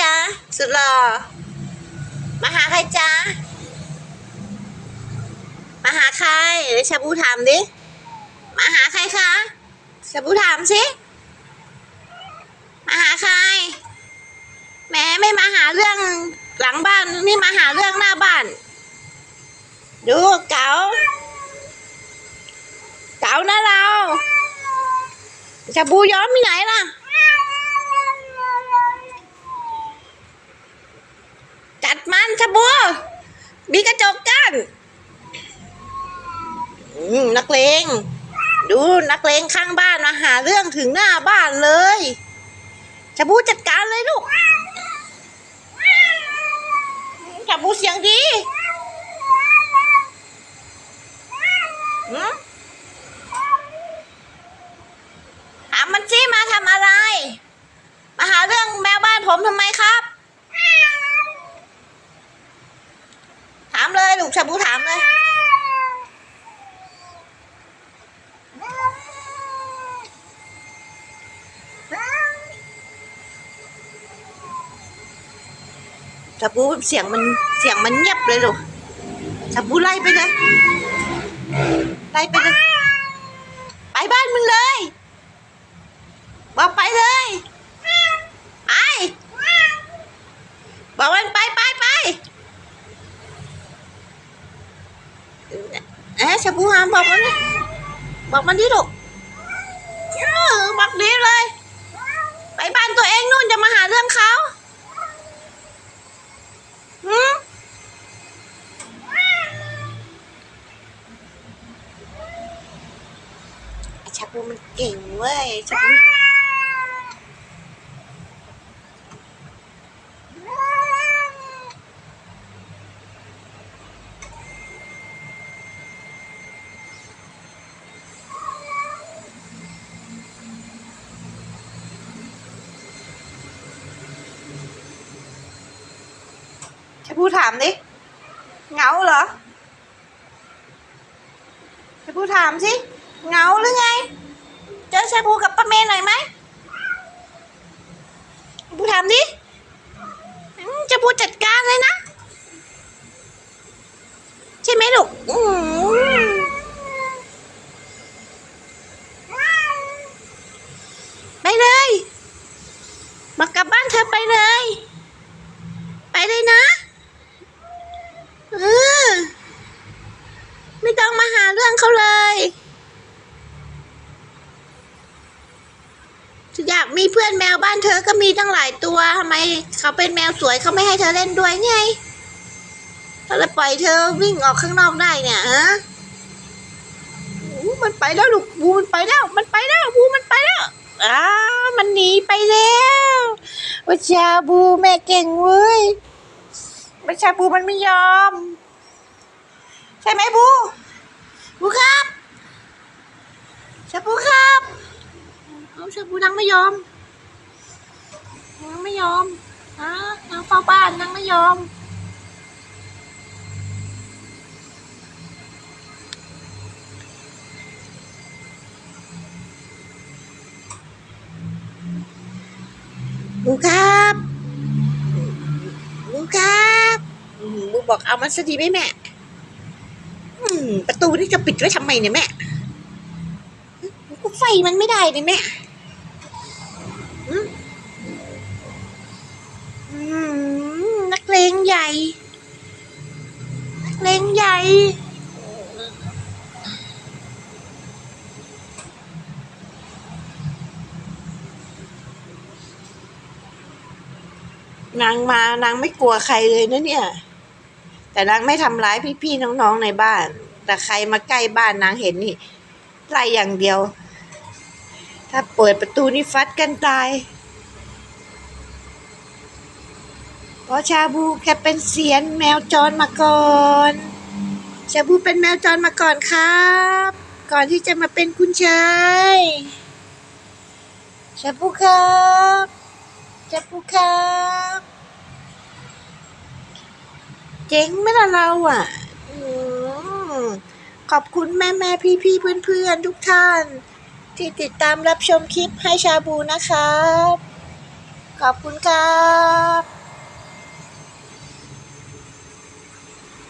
จ๊ะ สุดหล่อ มาหาใครจ๊ะ มาหาใครเดี๋ยวชาบูถามดิ มาหาใครคะชาบูถามสิมาหาใครแหม้ไม่มาหาเรื่องหลังบ้านนี่มาหาเรื่องหน้าบ้าน ดูเก๋าเก๋านะเราชาบูย้อมที่ไหนล่ะ จัดมันชะบัวมีกระจกกั้นอืม นักเลง ดูนักเลงข้างบ้านมาหาเรื่องถึงหน้าบ้านเลยชะบูจัดการเลยลูกชะบูเสียงดีถามมันสิมาทำอะไร มาหาเรื่องแมวบ้านผมทำไมครับ ถามเลยลูกชาบูถามเลย ชาบูเสียงมันเสียงมันเงียบเลยลูกชาบูไล่ไปเลยไล่ไปเลยไปบ้านมึงเลยบอกไปเลยไปบอกมันไปไปไปเอ๊ะชาบูหามบอกมันดิบอกมันดิลูกเออบอกดีเลย ไปบ้านตัวเองนู่นจะมาหาเรื่องเขาหืมไอ้ชาบูมันเก่งเว้ยชาบูชาบูถามดิเหงาเหรอชาบูถามสิ เหงาหรือไง เจอชาบูกับป้าเมย์หน่อยไหมชาบูถามดิอืมชาบูจัดการเลยนะ ใช่ไหมลูกไปเลย มากลับบ้านเธอไปเลย ไปเลยนะเออไม่ต้องมาหาเรื่องเขาเลย อยากมีเพื่อนแมวบ้านเธอก็มีตั้งหลายตัวทำไมเขาเป็นแมวสวยเขาไม่ให้เธอเล่นด้วยไงถ้าเราปล่อยเธอวิ่งออกข้างนอกได้เนี่ยฮะอู้มันไปแล้วลูกบูมันไปแล้ว มันไปแล้วบูมันไปแล้วอ้ามันหนีไปแล้วว่าชาบูแม่เก่งเว้ยไม่ชาบูมันไม่ยอม ใช่ไหมบูบูครับชาบูครับ เอาชาบูนางไม่ยอมนางไม่ยอมนะนางเฝ้าบ้านนางไม่ยอมบูครับบูครับอืมบูบอกเอามาสดีไหมแม่อืมประตูนี่จะปิดไว้ทำไมเนี่ยแม่ก็ไฟมันไม่ได้เลยแม่อืมอืมนักเลง ใหญ่ เลงใหญ่ นางมานางไม่กลัวใครเลยนะเนี่ย แต่นางไม่ทำร้ายพี่ๆน้องๆในบ้าน แต่ใครมาใกล้บ้านนางเห็นนี่ไล่อย่างเดียว ถ้าเปิดประตูนี่ฟัดกันตาย พราะชาบูแคเป็นเสียนแมวจรมาก่อน ชาบูเป็นแมวจรมาก่อนครับ ก่อนที่จะมาเป็นคุณชาย ชาบูครับ ชาบูครับ เจ๋งไหมล่ะเราอะขอบคุณแม่แม่พี่พี่เพื่อนเพื่อนทุกท่าน ที่ติดตามรับชมคลิปให้ชาบูนะครับ ขอบคุณครับ